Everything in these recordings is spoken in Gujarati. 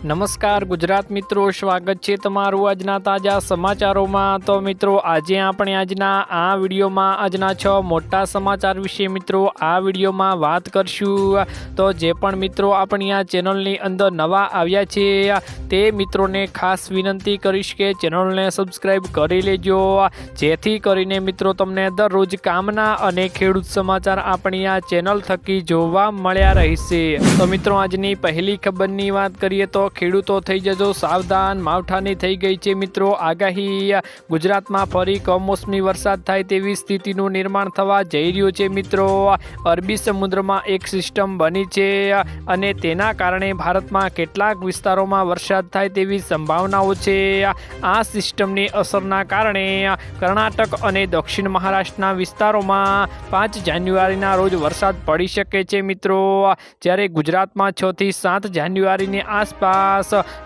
નમસ્કાર ગુજરાત મિત્રો, સ્વાગત છે તમારું આજના તાજા સમાચારોમાં. તો મિત્રો, આજે આપણે આજના આ વિડીયોમાં, આજના છ મોટા સમાચાર વિશે મિત્રો, આ વિડીયોમાં વાત કરશું. તો જે પણ મિત્રો આપણી આ ચેનલની અંદર નવા આવ્યા છે, તે મિત્રોને ખાસ વિનંતી કરીશ કે ચેનલને સબસ્ક્રાઈબ કરી લેજો. જેથી કરીને મિત્રો, તમને દરરોજ કામના અને ખેડૂત સમાચાર આપણી આ ચેનલ થકી જોવા મળ્યા રહેશે. તો મિત્રો, આજની પહેલી ખબરની વાત કરીએ તો ખેડૂતો થઈ જજો. સાવધાન, માવઠાની થઈ ગઈ છે મિત્રો આગાહી. ગુજરાતમાં ફરી કમોસમી વરસાદ થાય તેવી સ્થિતિનું નિર્માણ થવા જઈ રહ્યું છે મિત્રો. અરબી સમુદ્રમાં એક સિસ્ટમ બની છે અને તેના કારણે ભારતમાં કેટલાક વિસ્તારોમાં વરસાદ થાય તેવી સંભાવનાઓ છે. આ સિસ્ટમની અસરના કારણે કર્ણાટક અને દક્ષિણ મહારાષ્ટ્રના વિસ્તારોમાં પાંચ જાન્યુઆરીના રોજ વરસાદ પડી શકે છે મિત્રો. જ્યારે ગુજરાતમાં છથી સાત જાન્યુઆરીની આસપાસ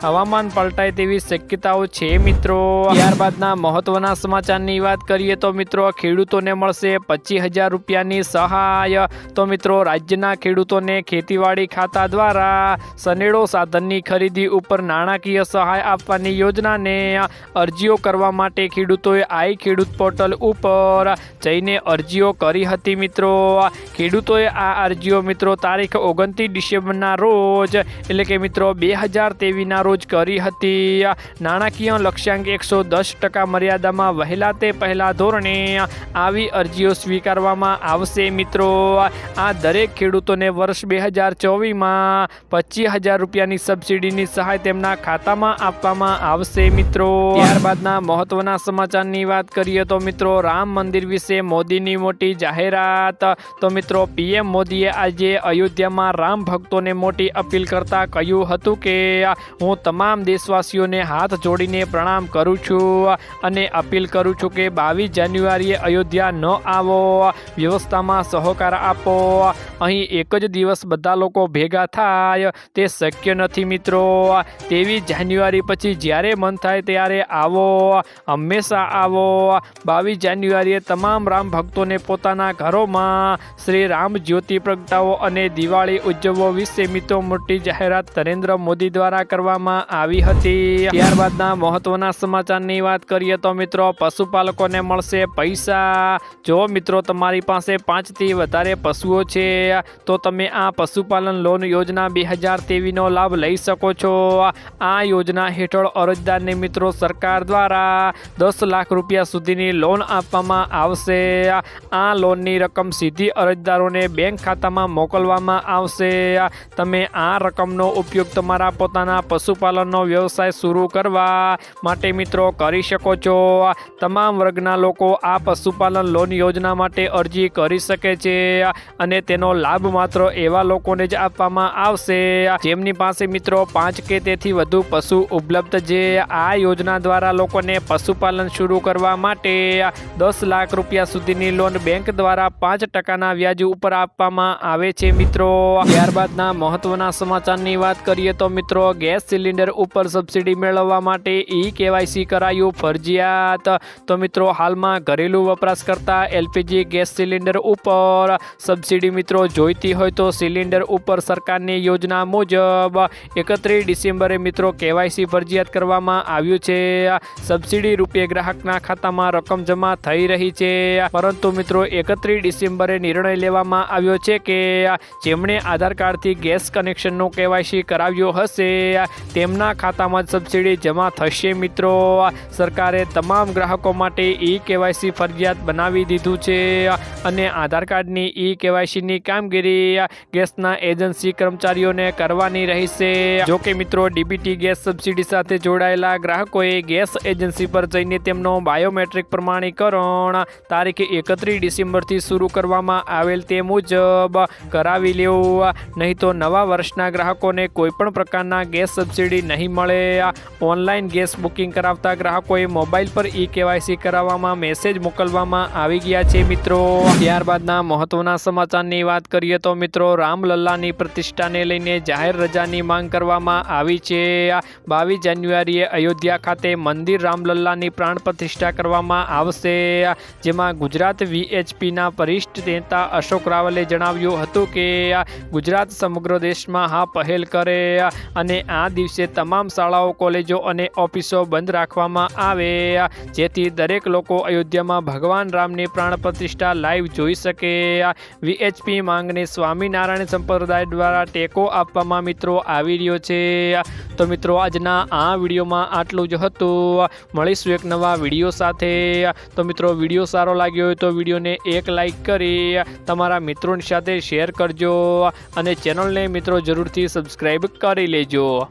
હવામાન પલટાય તેવી શક્યતાઓ છે, મિત્રો. ત્યારબાદના મહત્વના સમાચારની વાત કરીએ તો, મિત્રો, ખેડૂતોને મળશે પચીસ હજાર રૂપિયાની સહાય. તો, મિત્રો, રાજ્યના ખેડૂતોને ખેતીવાડી ખાતા દ્વારા સનેડો સાધનની ખરીદી ઉપર નાણાકીય સહાય આપવાની યોજનાને અરજીઓ કરવા માટે ખેડૂતોએ આઈ ખેડૂત પોર્ટલ ઉપર જઈને અરજીઓ કરી હતી, મિત્રો. ખેડૂતોએ આ અરજીઓ, મિત્રો, તારીખ ઓગણત્રીસ ડિસેમ્બરના રોજ, એટલે કે, મિત્રો, બે હજાર તેવીસના રોજ કરી હતી. નાણાકીય લક્ષ્યાંક એકસો દસ ટકા મર્યાદામાં વહેલા તે પહેલા ધોરણે આવી અરજીઓ સ્વીકારવામાં આવશે મિત્રો. આ દરેક ખેડૂતોને વર્ષ બે હજાર ચોવીસમાં પચીસ હજાર રૂપિયાની સબસિડીની સહાય તેમના ખાતામાં આપવામાં આવશે મિત્રો. ત્યારબાદના મહત્વના સમાચારની વાત કરીએ તો મિત્રો, રામ મંદિર વિશે મોદીની મોટી જાહેરાત. તો મિત્રો, પીએમ મોદીએ આજે અયોધ્યામાં રામ ભક્તોને મોટી અપીલ કરતા કહ્યું હતું કે હું તમામ દેશવાસીઓને હાથ જોડીને પ્રણામ કરું છું અને અપીલ કરું છું કે બાવીસ જાન્યુઆરીએ અયોધ્યા ન આવો, વ્યવસ્થામાં સહકાર આપો. અહીં એક જ દિવસ બધા લોકો ભેગા થાય, તે શક્ય નથી મિત્રો. તેવી જાન્યુઆરી પછી જ્યારે મન થાય ત્યારે આવો, હંમેશા આવો. બાવીસ જાન્યુઆરીએ તમામ રામ ભક્તોને પોતાના ઘરોમાં શ્રી રામ જ્યોતિ પ્રગટાવો અને દિવાળી ઉજવવો વિશે મિત્રો મોટી જાહેરાત નરેન્દ્ર મોદી દ્વારા કરવામાં આવી હતી. ત્યારબાદના મહત્વના સમાચારની વાત કરીએ તો મિત્રો, પશુપાલકોને મળશે પૈસા. જો મિત્રો, તમારી પાસે પાંચથી વધારે પશુઓ છે, તો તમે આ પશુપાલન લોન યોજના બે હજાર તેવીસનો લાભ લઈ શકો છો. આ યોજના હેઠળ અરજદારને મિત્રો સરકાર દ્વારા દસ લાખ રૂપિયા સુધીની લોન આપવામાં આવશે. આ લોનની રકમ સીધી અરજદારોને બેંક ખાતામાં મોકલવામાં આવશે. તમે આ રકમનો ઉપયોગ તમારા પોતાના પશુપાલનનો વ્યવસાય શરૂ કરવા માટે મિત્રો કરી શકો છો. તમામ વર્ગના લોકો આ પશુપાલન લોન યોજના માટે અરજી કરી શકે છે અને તેનો લાભ માત્ર એવા લોકોને જ આપવામાં આવશે. જેમની પાસે મિત્રો પાંચ કે તેથી વધુ પશુ ઉપલબ્ધ છે, આ યોજના દ્વારા લોકોને પશુપાલન શરૂ કરવા માટે દસ લાખ રૂપિયા સુધીની લોન બેંક દ્વારા પાંચ ટકાના વ્યાજ ઉપર આપવામાં આવે છે મિત્રો. ત્યારબાદના મહત્વના સમાચારની વાત કરીએ તો મિત્રો ગેસ સિલિન્ડર ઉપર સબસિડી મેળવવા માટે ઈ કેવાયસી કરાયું ફરજિયાત. તો મિત્રો, હાલમાં ઘરેલું વપરાશકર્તા એલપીજી ગેસ સિલિન્ડર ઉપર સબસિડી મિત્રો જોઈતી હોય તો સિલિન્ડર ઉપર સરકારની યોજના મુજબ એકત્રીસ ડિસેમ્બરે મિત્રો કેવાયસી ફરજિયાત કરવામાં આવ્યું છે. સબસિડી રૂપે ગ્રાહકના ખાતામાં રકમ જમા થઈ રહી છે. પરંતુ મિત્રો, એકત્રીસ ડિસેમ્બરે નિર્ણય લેવામાં આવ્યો છે કે જેમણે આધાર કાર્ડથી ગેસ કનેક્શનનું કેવાયસી કરાવ્યું હશે તેમના ખાતામાં સબસિડી જમા થશે મિત્રો. સરકારે તમામ ગ્રાહકો માટે ઈ કેવાયસી ફરજિયાત બનાવી દીધું છે અને આધાર કાર્ડની ઈ કેવાયસીની કામગીરી ગેસના એજન્સી કર્મચારીઓને કરવાની રહેશે. જોકે મિત્રો, ડીબીટી ગેસ સબસિડી સાથે જોડાયેલા ગ્રાહકોએ ગેસ એજન્સી પર જઈને તેમનો બાયોમેટ્રિક પ્રમાણીકરણ તારીખ એકત્રીસ ડિસેમ્બરથી શરૂ કરવામાં આવેલ તે મુજબ કરાવી લેવું. નહીં તો નવા વર્ષના ગ્રાહકોને કોઈપણ પ્રકારના ગેસ સબસિડી નહીં મળે. ઓનલાઈન ગેસ બુકિંગ કરાવતા ગ્રાહકોએ મોબાઈલ પર ઈ કેવાયસી કરાવવામાં મેસેજ મોકલવામાં આવી ગયા છે મિત્રો. ત્યારબાદના મહત્વના સમાચારની વાત કરીએ તો મિત્રો, રામલલ્લાની પ્રતિષ્ઠાને લઈને જાહેર રજાની માંગ કરવામાં આવી છે. બાવીસ જાન્યુઆરીએ અયોધ્યા ખાતે મંદિર રામલલ્લાની પ્રાણ પ્રતિષ્ઠા કરવામાં આવશે. જેમાં ગુજરાત વીએચપીના વરિષ્ઠ નેતા અશોક રાવલે જણાવ્યું હતું કે ગુજરાત સમગ્ર દેશમાં હા પહેલ કરે. અને આ દિવસે તમામ શાળાઓ, કોલેજો અને ઓફિસો બંધ રાખવામાં આવે. જેથી દરેક લોકો અયોધ્યામાં ભગવાન રામની પ્રાણ પ્રતિષ્ઠા લાઈવ જોઈ શકે. વીએચપી માંગને સ્વામિનારાયણ સંપ્રદાય દ્વારા ટેકો આપવામાં મિત્રો આવી રહ્યો છે. તો મિત્રો, આજના આ વિડીયોમાં આટલું જ હતું. મળીશું એક નવા વીડિયો સાથે. તો મિત્રો, વીડિયો સારો લાગ્યો હોય તો વિડીયોને એક લાઈક કરી, તમારા મિત્રોની સાથે શેર કરજો અને ચેનલને મિત્રો જરૂરથી સબસ્ક્રાઈબ કરી લેજો. rádio